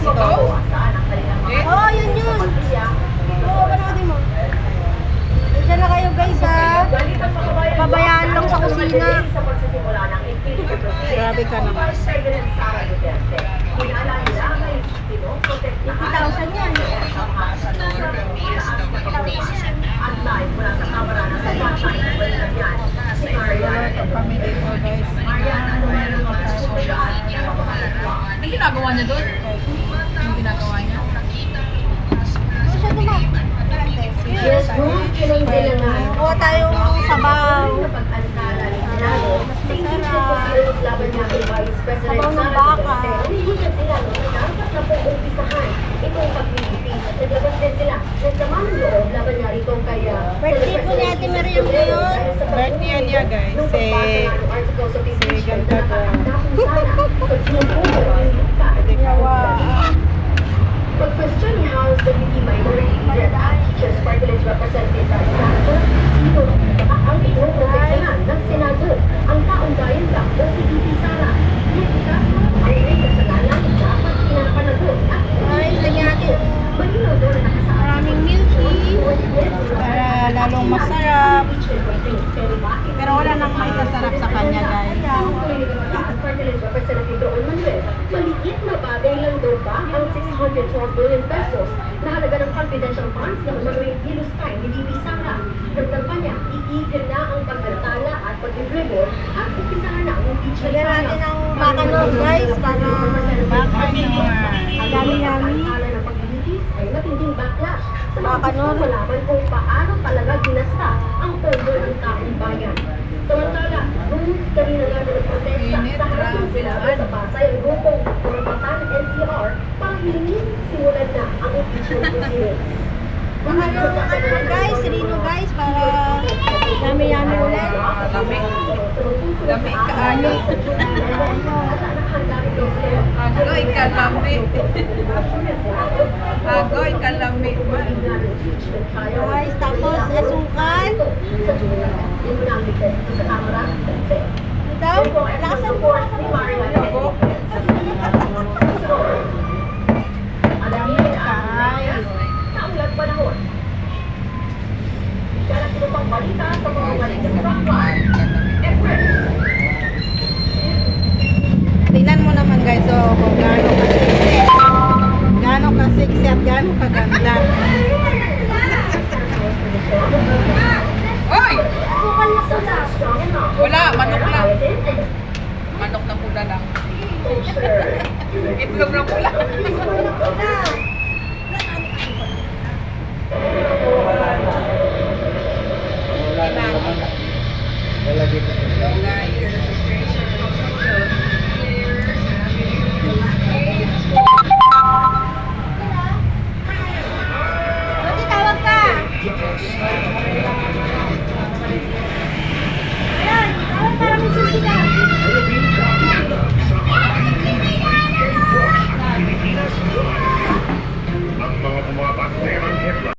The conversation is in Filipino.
Ikaw? Eh? Oo, oh, yun yun. Oo, oh, mo. Diyan na kayo guys ha. Pabayaan lang sa kusina. Grabe ka naman. 50,000 yan. Ang ginagawa niya doon? Nung Si- pagbasa lalong masarap. Pero wala nang maisasarap sa kanya guys. Maliit na bagay lang daw ba ang 612 billion pesos na halaga ng confidential funds na umano'y hinustay ni Bibi Sara. Dagdag pa niya, iigil na ang pag-antala at pag-dribble at umpisahan na ang impeachment Lagyan natin trial. ng bakanor guys para Ang yummy-yummy. Mga malaman kung paano talaga ginasta ang pondo ng taong bayan. Samantala, nung kanina nga na nagprotesta Init, sa harap ng grabe Senado naman. sa Pasay, ang grupong Kurapatan NCR para hilingin simulan na ang impeachment proceedings. Ano, ano guys, Rino guys, para yummy-yummy ulit. Lami. Lami ka, ano? Agoy ka lami. Agoy ka lami. Guys, tapos asukal. Daw, lakasan po. Ako. Naulat panahon. Kalat sino pang balita sa mga Itlog na pula.